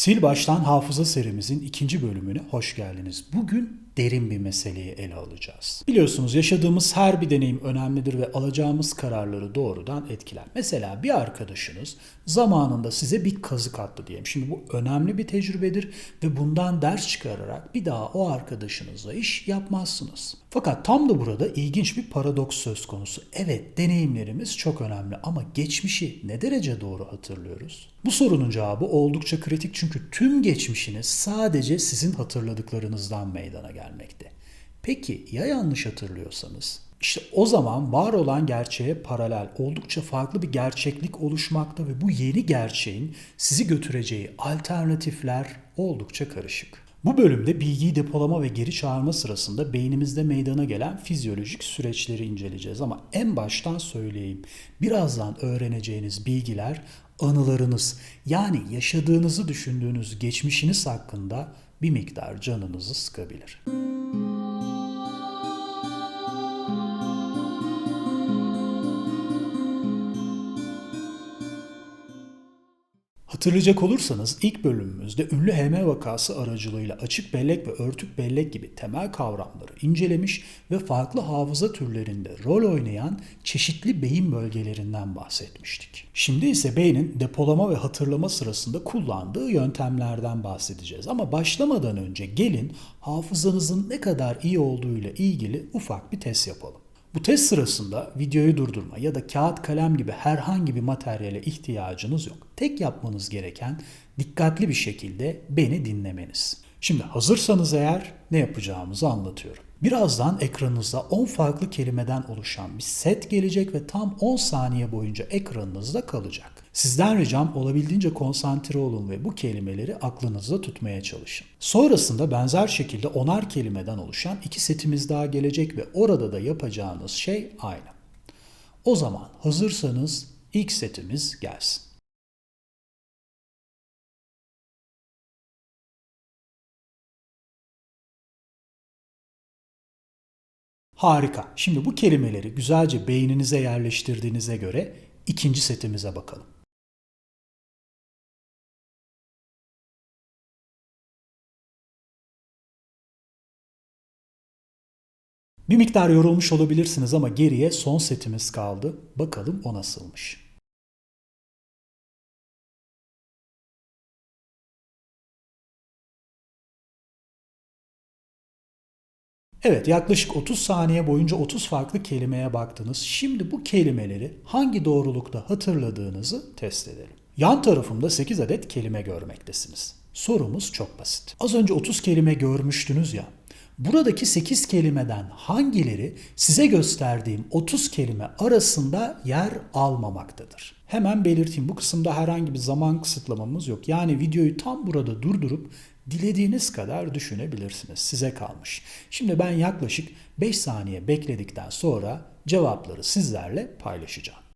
Sil Baştan Hafıza serimizin ikinci bölümüne hoş geldiniz. Bugün derin bir meseleyi ele alacağız. Biliyorsunuz yaşadığımız her bir deneyim önemlidir ve alacağımız kararları doğrudan etkiler. Mesela bir arkadaşınız zamanında size bir kazık attı diyelim. Şimdi bu önemli bir tecrübedir ve bundan ders çıkararak bir daha o arkadaşınızla iş yapmazsınız. Fakat tam da burada ilginç bir paradoks söz konusu. Evet deneyimlerimiz çok önemli ama geçmişi ne derece doğru hatırlıyoruz? Bu sorunun cevabı oldukça kritik çünkü tüm geçmişiniz sadece sizin hatırladıklarınızdan meydana gelmekte. Peki ya yanlış hatırlıyorsanız? İşte o zaman var olan gerçeğe paralel oldukça farklı bir gerçeklik oluşmakta ve bu yeni gerçeğin sizi götüreceği alternatifler oldukça karışık. Bu bölümde bilgiyi depolama ve geri çağırma sırasında beynimizde meydana gelen fizyolojik süreçleri inceleyeceğiz ama en baştan söyleyeyim. Birazdan öğreneceğiniz bilgiler anılarınız yani yaşadığınızı düşündüğünüz geçmişiniz hakkında bir miktar canınızı sıkabilir. Hatırlayacak olursanız ilk bölümümüzde ünlü HM vakası aracılığıyla açık bellek ve örtük bellek gibi temel kavramları incelemiş ve farklı hafıza türlerinde rol oynayan çeşitli beyin bölgelerinden bahsetmiştik. Şimdi ise beynin depolama ve hatırlama sırasında kullandığı yöntemlerden bahsedeceğiz. Ama başlamadan önce gelin hafızanızın ne kadar iyi olduğuyla ilgili ufak bir test yapalım. Bu test sırasında videoyu durdurma ya da kağıt kalem gibi herhangi bir materyale ihtiyacınız yok. Tek yapmanız gereken dikkatli bir şekilde beni dinlemeniz. Şimdi hazırsanız eğer ne yapacağımızı anlatıyorum. Birazdan ekranınızda 10 farklı kelimeden oluşan bir set gelecek ve tam 10 saniye boyunca ekranınızda kalacak. Sizden ricam olabildiğince konsantre olun ve bu kelimeleri aklınızda tutmaya çalışın. Sonrasında benzer şekilde onar kelimeden oluşan iki setimiz daha gelecek ve orada da yapacağınız şey aynı. O zaman hazırsanız ilk setimiz gelsin. Harika. Şimdi bu kelimeleri güzelce beyninize yerleştirdiğinize göre ikinci setimize bakalım. Bir miktar yorulmuş olabilirsiniz ama geriye son setimiz kaldı. Bakalım o nasılmış. Evet yaklaşık 30 saniye boyunca 30 farklı kelimeye baktınız. Şimdi bu kelimeleri hangi doğrulukta hatırladığınızı test edelim. Yan tarafımda 8 adet kelime görmektesiniz. Sorumuz çok basit. Az önce 30 kelime görmüştünüz ya. Buradaki 8 kelimeden hangileri size gösterdiğim 30 kelime arasında yer almamaktadır? Hemen belirteyim bu kısımda herhangi bir zaman kısıtlamamız yok. Yani videoyu tam burada durdurup dilediğiniz kadar düşünebilirsiniz. Size kalmış. Şimdi ben yaklaşık 5 saniye bekledikten sonra cevapları sizlerle paylaşacağım.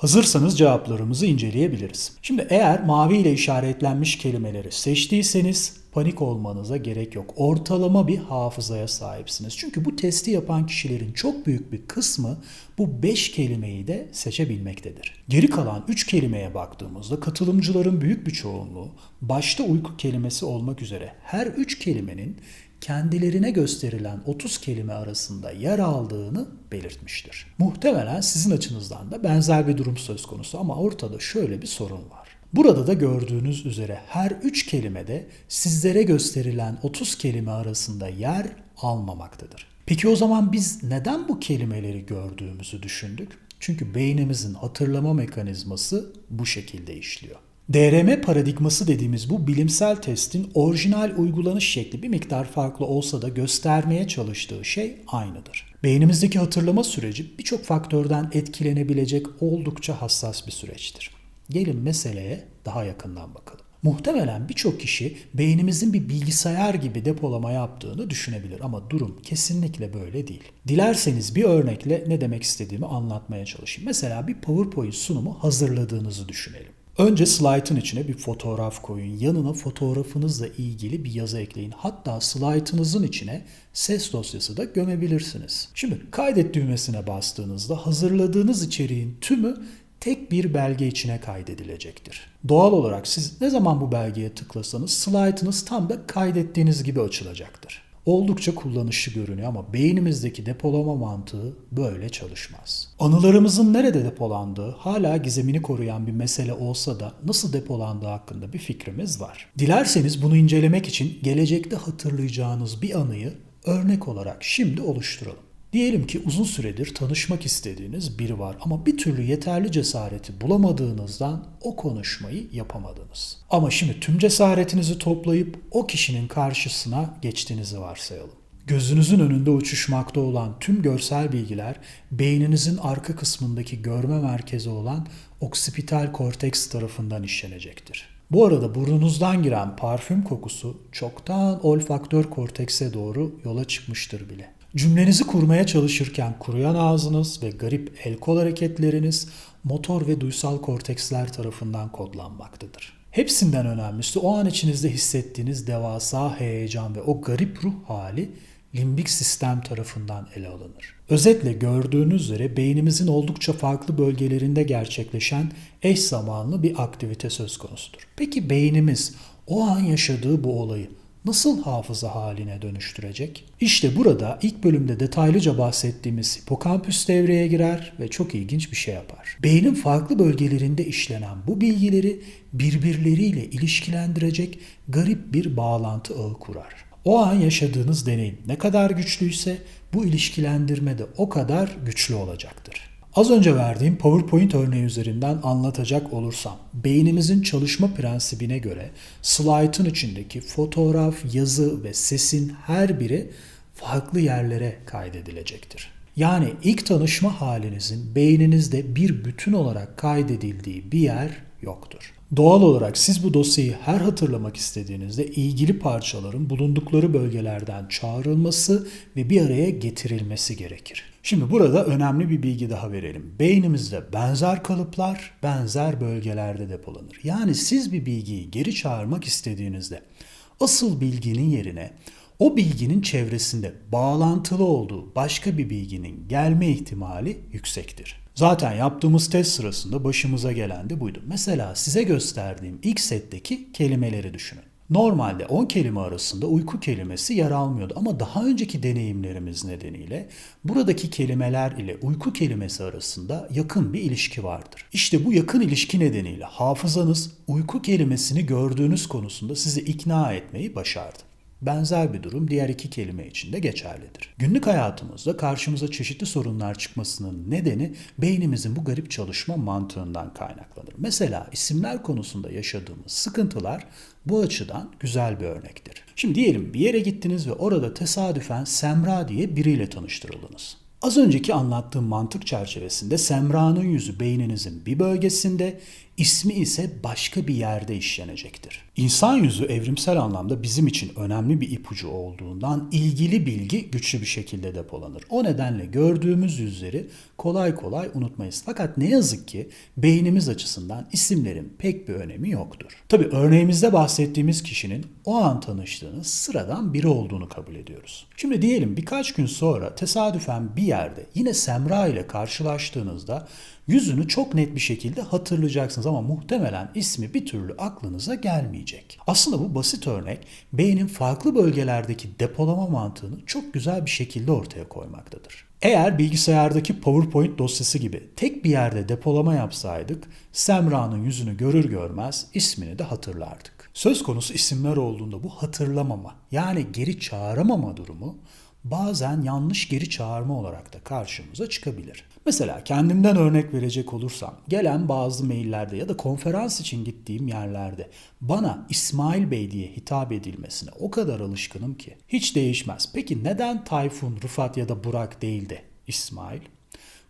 Hazırsanız cevaplarımızı inceleyebiliriz. Şimdi eğer mavi ile işaretlenmiş kelimeleri seçtiyseniz panik olmanıza gerek yok. Ortalama bir hafızaya sahipsiniz. Çünkü bu testi yapan kişilerin çok büyük bir kısmı bu 5 kelimeyi de seçebilmektedir. Geri kalan 3 kelimeye baktığımızda katılımcıların büyük bir çoğunluğu başta uyku kelimesi olmak üzere her 3 kelimenin kendilerine gösterilen 30 kelime arasında yer aldığını belirtmiştir. Muhtemelen sizin açınızdan da benzer bir durum söz konusu ama ortada şöyle bir sorun var. Burada da gördüğünüz üzere her 3 kelimede sizlere gösterilen 30 kelime arasında yer almamaktadır. Peki o zaman biz neden bu kelimeleri gördüğümüzü düşündük? Çünkü beynimizin hatırlama mekanizması bu şekilde işliyor. DRM paradigması dediğimiz bu bilimsel testin orijinal uygulanış şekli bir miktar farklı olsa da göstermeye çalıştığı şey aynıdır. Beynimizdeki hatırlama süreci birçok faktörden etkilenebilecek oldukça hassas bir süreçtir. Gelin meseleye daha yakından bakalım. Muhtemelen birçok kişi beynimizin bir bilgisayar gibi depolama yaptığını düşünebilir ama durum kesinlikle böyle değil. Dilerseniz bir örnekle ne demek istediğimi anlatmaya çalışayım. Mesela bir PowerPoint sunumu hazırladığınızı düşünelim. Önce slaytın içine bir fotoğraf koyun. Yanına fotoğrafınızla ilgili bir yazı ekleyin. Hatta slaytınızın içine ses dosyası da gömebilirsiniz. Şimdi kaydet düğmesine bastığınızda hazırladığınız içeriğin tümü tek bir belge içine kaydedilecektir. Doğal olarak siz ne zaman bu belgeye tıklasanız slaytınız tam da kaydettiğiniz gibi açılacaktır. Oldukça kullanışlı görünüyor ama beynimizdeki depolama mantığı böyle çalışmaz. Anılarımızın nerede depolandığı hala gizemini koruyan bir mesele olsa da nasıl depolandığı hakkında bir fikrimiz var. Dilerseniz bunu incelemek için gelecekte hatırlayacağınız bir anıyı örnek olarak şimdi oluşturalım. Diyelim ki uzun süredir tanışmak istediğiniz biri var ama bir türlü yeterli cesareti bulamadığınızdan o konuşmayı yapamadınız. Ama şimdi tüm cesaretinizi toplayıp o kişinin karşısına geçtiğinizi varsayalım. Gözünüzün önünde uçuşmakta olan tüm görsel bilgiler beyninizin arka kısmındaki görme merkezi olan oksipital korteks tarafından işlenecektir. Bu arada burnunuzdan giren parfüm kokusu çoktan olfaktör kortekse doğru yola çıkmıştır bile. Cümlenizi kurmaya çalışırken kuruyan ağzınız ve garip el kol hareketleriniz motor ve duysal korteksler tarafından kodlanmaktadır. Hepsinden önemlisi o an içinizde hissettiğiniz devasa heyecan ve o garip ruh hali limbik sistem tarafından ele alınır. Özetle gördüğünüz üzere beynimizin oldukça farklı bölgelerinde gerçekleşen eş zamanlı bir aktivite söz konusudur. Peki beynimiz o an yaşadığı bu olayı nasıl hafıza haline dönüştürecek? İşte burada ilk bölümde detaylıca bahsettiğimiz hipokampüs devreye girer ve çok ilginç bir şey yapar. Beynin farklı bölgelerinde işlenen bu bilgileri birbirleriyle ilişkilendirecek garip bir bağlantı ağı kurar. O an yaşadığınız deneyim ne kadar güçlüyse bu ilişkilendirme de o kadar güçlü olacaktır. Az önce verdiğim PowerPoint örneği üzerinden anlatacak olursam, beynimizin çalışma prensibine göre slaytın içindeki fotoğraf, yazı ve sesin her biri farklı yerlere kaydedilecektir. Yani ilk tanışma halinizin beyninizde bir bütün olarak kaydedildiği bir yer yoktur. Doğal olarak siz bu dosyayı her hatırlamak istediğinizde ilgili parçaların bulundukları bölgelerden çağrılması ve bir araya getirilmesi gerekir. Şimdi burada önemli bir bilgi daha verelim. Beynimizde benzer kalıplar benzer bölgelerde depolanır. Yani siz bir bilgiyi geri çağırmak istediğinizde asıl bilginin yerine o bilginin çevresinde bağlantılı olduğu başka bir bilginin gelme ihtimali yüksektir. Zaten yaptığımız test sırasında başımıza gelen de buydu. Mesela size gösterdiğim ilk setteki kelimeleri düşünün. Normalde 10 kelime arasında uyku kelimesi yer almıyordu ama daha önceki deneyimlerimiz nedeniyle buradaki kelimeler ile uyku kelimesi arasında yakın bir ilişki vardır. İşte bu yakın ilişki nedeniyle hafızanız uyku kelimesini gördüğünüz konusunda sizi ikna etmeyi başardı. Benzer bir durum diğer iki kelime için de geçerlidir. Günlük hayatımızda karşımıza çeşitli sorunlar çıkmasının nedeni beynimizin bu garip çalışma mantığından kaynaklanır. Mesela isimler konusunda yaşadığımız sıkıntılar bu açıdan güzel bir örnektir. Şimdi diyelim bir yere gittiniz ve orada tesadüfen Semra diye biriyle tanıştırıldınız. Az önceki anlattığım mantık çerçevesinde Semra'nın yüzü beyninizin bir bölgesinde, ismi ise başka bir yerde işlenecektir. İnsan yüzü evrimsel anlamda bizim için önemli bir ipucu olduğundan ilgili bilgi güçlü bir şekilde depolanır. O nedenle gördüğümüz yüzleri kolay kolay unutmayız. Fakat ne yazık ki beynimiz açısından isimlerin pek bir önemi yoktur. Tabi örneğimizde bahsettiğimiz kişinin o an tanıştığınız sıradan biri olduğunu kabul ediyoruz. Şimdi diyelim birkaç gün sonra tesadüfen bir yerde yine Semra ile karşılaştığınızda yüzünü çok net bir şekilde hatırlayacaksınız ama muhtemelen ismi bir türlü aklınıza gelmeyecek. Aslında bu basit örnek beynin farklı bölgelerdeki depolama mantığını çok güzel bir şekilde ortaya koymaktadır. Eğer bilgisayardaki PowerPoint dosyası gibi tek bir yerde depolama yapsaydık, Semra'nın yüzünü görür görmez ismini de hatırlardık. Söz konusu isimler olduğunda bu hatırlamama yani geri çağıramama durumu bazen yanlış geri çağırma olarak da karşımıza çıkabilir. Mesela kendimden örnek verecek olursam gelen bazı maillerde ya da konferans için gittiğim yerlerde bana İsmail Bey diye hitap edilmesine o kadar alışkınım ki hiç değişmez. Peki neden Tayfun, Rıfat ya da Burak değil de İsmail?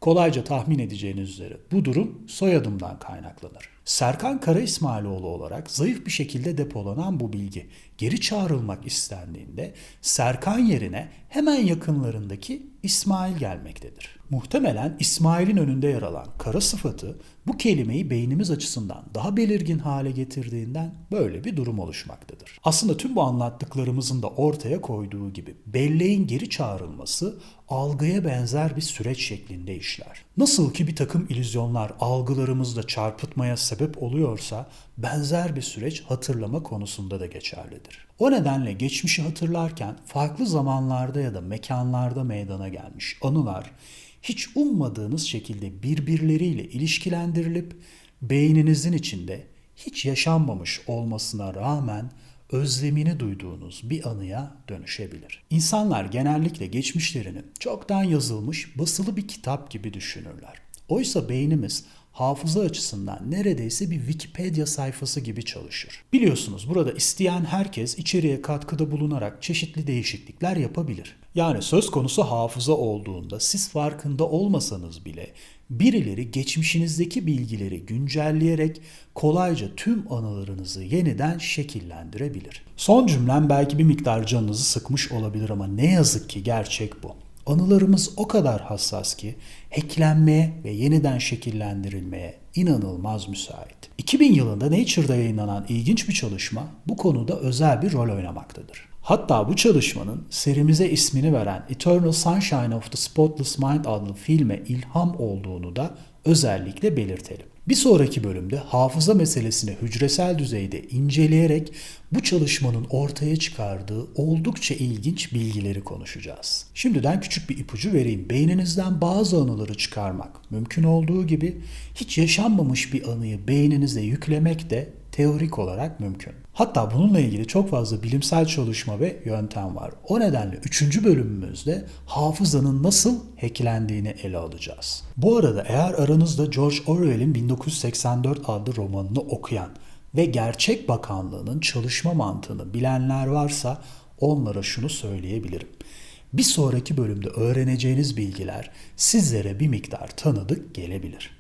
Kolayca tahmin edeceğiniz üzere bu durum soyadımdan kaynaklanır. Serkan Kara İsmailoğlu olarak zayıf bir şekilde depolanan bu bilgi geri çağrılmak istendiğinde Serkan yerine hemen yakınlarındaki İsmail gelmektedir. Muhtemelen İsmail'in önünde yer alan kara sıfatı bu kelimeyi beynimiz açısından daha belirgin hale getirdiğinden böyle bir durum oluşmaktadır. Aslında tüm bu anlattıklarımızın da ortaya koyduğu gibi belleğin geri çağrılması algıya benzer bir süreç şeklinde işler. Nasıl ki bir takım illüzyonlar algılarımızda çarpıtmaya sebep oluyorsa benzer bir süreç hatırlama konusunda da geçerlidir. O nedenle geçmişi hatırlarken farklı zamanlarda ya da mekanlarda meydana gelmiş anılar hiç ummadığınız şekilde birbirleriyle ilişkilendirilip beyninizin içinde hiç yaşanmamış olmasına rağmen özlemini duyduğunuz bir anıya dönüşebilir. İnsanlar genellikle geçmişlerini çoktan yazılmış basılı bir kitap gibi düşünürler. Oysa beynimiz hafıza açısından neredeyse bir Wikipedia sayfası gibi çalışır. Biliyorsunuz burada isteyen herkes içeriye katkıda bulunarak çeşitli değişiklikler yapabilir. Yani söz konusu hafıza olduğunda siz farkında olmasanız bile birileri geçmişinizdeki bilgileri güncelleyerek kolayca tüm anılarınızı yeniden şekillendirebilir. Son cümlem belki bir miktar canınızı sıkmış olabilir ama ne yazık ki gerçek bu. Anılarımız o kadar hassas ki hacklenmeye ve yeniden şekillendirilmeye inanılmaz müsait. 2000 yılında Nature'da yayınlanan ilginç bir çalışma bu konuda özel bir rol oynamaktadır. Hatta bu çalışmanın serimize ismini veren Eternal Sunshine of the Spotless Mind adlı filme ilham olduğunu da özellikle belirtelim. Bir sonraki bölümde hafıza meselesini hücresel düzeyde inceleyerek bu çalışmanın ortaya çıkardığı oldukça ilginç bilgileri konuşacağız. Şimdiden küçük bir ipucu vereyim. Beyninizden bazı anıları çıkarmak mümkün olduğu gibi hiç yaşanmamış bir anıyı beyninize yüklemek de teorik olarak mümkün. Hatta bununla ilgili çok fazla bilimsel çalışma ve yöntem var. O nedenle 3. bölümümüzde hafızanın nasıl hacklendiğini ele alacağız. Bu arada eğer aranızda George Orwell'in 1984 adlı romanını okuyan ve Gerçek Bakanlığı'nın çalışma mantığını bilenler varsa onlara şunu söyleyebilirim. Bir sonraki bölümde öğreneceğiniz bilgiler sizlere bir miktar tanıdık gelebilir.